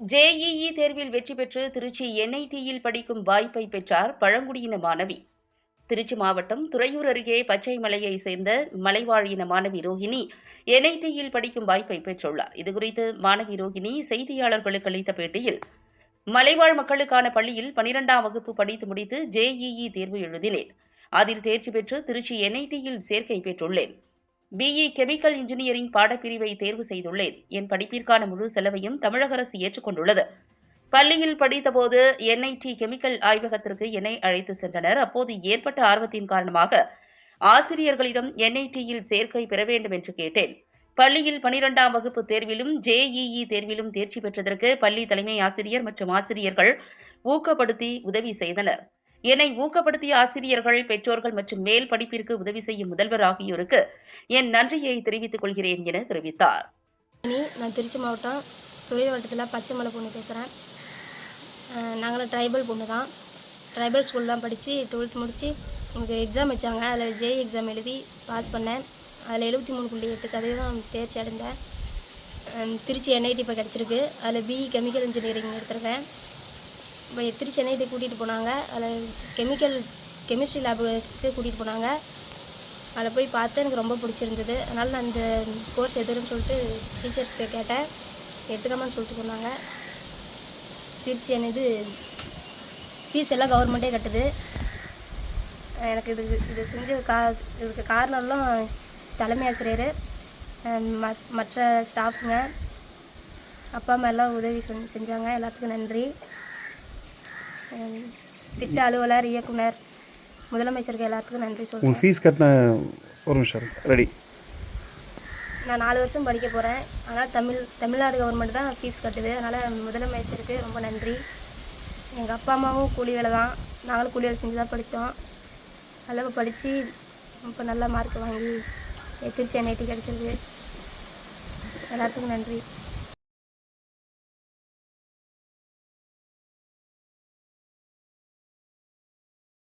JEE தேர்வில் வெற்றி பெற்று திருச்சி என்ஐடியில் படிக்கும் வாய்ப்பை பெற்றார் பழங்குடியின மாணவி. திருச்சி மாவட்டம் துறையூர் அருகே பச்சைமலையை சேர்ந்த மலைவாழியின மாணவி ரோஹிணி என்ஐடியில் படிக்கும் வாய்ப்பை பெற்றுள்ளார். இதுகுறித்து மாணவி ரோஹிணி செய்தியாளர்களுக்கு அளித்த பேட்டியில் மலைவாழ் மக்களுக்கான பள்ளியில் பனிரெண்டாம் வகுப்பு படித்து முடித்து ஜேஇஇ தேர்வு எழுதினேன். அதில் தேர்ச்சி பெற்று திருச்சி என்ஐடியில் சேர்க்கை பெற்றுள்ளேன். பிஇ கெமிக்கல் இன்ஜினியரிங் பாடப்பிரிவை தேர்வு செய்துள்ளேன். என் படிப்பிற்கான முழு செலவையும் தமிழக அரசு ஏற்றுக்கொண்டுள்ளது. பள்ளியில் படித்தபோது என்ஐடி கெமிக்கல் ஆய்வகத்திற்கு என்னை அழைத்து சென்றனர். அப்போது ஏற்பட்ட ஆர்வத்தின் காரணமாக ஆசிரியர்களிடம் என்ஐடியில் சேர்க்கை பெற வேண்டும் என்று கேட்டேன். பள்ளியில் பனிரெண்டாம் வகுப்பு தேர்விலும் ஜேஇஇ தேர்விலும் தேர்ச்சி பெற்றதற்கு பள்ளி தலைமை ஆசிரியர் மற்றும் ஆசிரியர்கள் ஊக்கப்படுத்தி உதவி செய்தனர். என்னை ஊக்கப்படுத்திய ஆசிரியர்கள் பெற்றோர்கள் மற்றும் மேல் படிப்பிற்கு உதவி செய்யும் முதல்வர் ஆகியோருக்கு என் நன்றியை தெரிவித்துக் கொள்கிறேன் என தெரிவித்தார். நான் திருச்சி மாவட்டம் தொழில் வட்டத்தில் பச்சைமலை பொண்ணு பேசுகிறேன் நாங்களும் ட்ரைபல் பொண்ணு தான். ட்ரைபல் ஸ்கூல் தான் படித்து டுவெல்த் முடித்து எனக்கு எக்ஸாம் வச்சாங்க. அதில் ஜேஇ எக்ஸாம் எழுதி பாஸ் பண்ணேன். அதில் எழுபத்தி மூணு புள்ளி எட்டு சதவீதம் தேர்ச்சி அடைந்தேன். திருச்சி என்ஐடி இப்போ கிடச்சிருக்கு. அதில் பிஇ கெமிக்கல் இன்ஜினியரிங் எடுத்திருக்கேன். இப்போ திருச்சி என்ஐடி கூட்டிகிட்டு போனாங்க. அதில் கெமிக்கல் கெமிஸ்ட்ரி லேபுக்கு கூட்டிகிட்டு போனாங்க. அதில் போய் பார்த்து எனக்கு ரொம்ப பிடிச்சிருந்தது. அதனால் நான் இந்த கோர்ஸ் எதுன்னு சொல்லிட்டு டீச்சர்ஸ்கிட்ட கேட்டேன். எடுத்துக்காமன்னு சொல்லிட்டு சொன்னாங்க. திருச்சி என்ன இது ஃபீஸ் எல்லாம் கவர்மெண்ட்டே கட்டுது. எனக்கு இது இது செஞ்ச கா இதுக்கு காரணம்லாம் தலைமை ஆசிரியர் ம- மற்ற ஸ்டாஃப்ங்க அப்பா அம்மா எல்லாம் உதவி செஞ்சாங்க. எல்லாத்துக்கும் நன்றி. திட்ட அலுவலர் இயக்குனர் முதலமைச்சருக்கு எல்லாத்துக்கும் நன்றி சொல்கிறேன் உங்கள் ஃபீஸ் கட்டின ஒரு நிமிஷம் ரெடி நான் நாலு வருஷம் படிக்க போகிறேன் ஆனால் தமிழ் தமிழ்நாடு கவர்மெண்ட் தான் ஃபீஸ் கட்டுது. அதனால் முதலமைச்சருக்கு ரொம்ப நன்றி. எங்கள் அப்பா அம்மாவும் கூலி வேலை தான். நாங்களும் கூலி வேலை செஞ்சு தான் படித்தோம் நல்லா படித்து இப்போ நல்ல மார்க் வாங்கி திருச்சி என்ஐடி கிடச்சிருக்கு எல்லாத்துக்கும் நன்றி.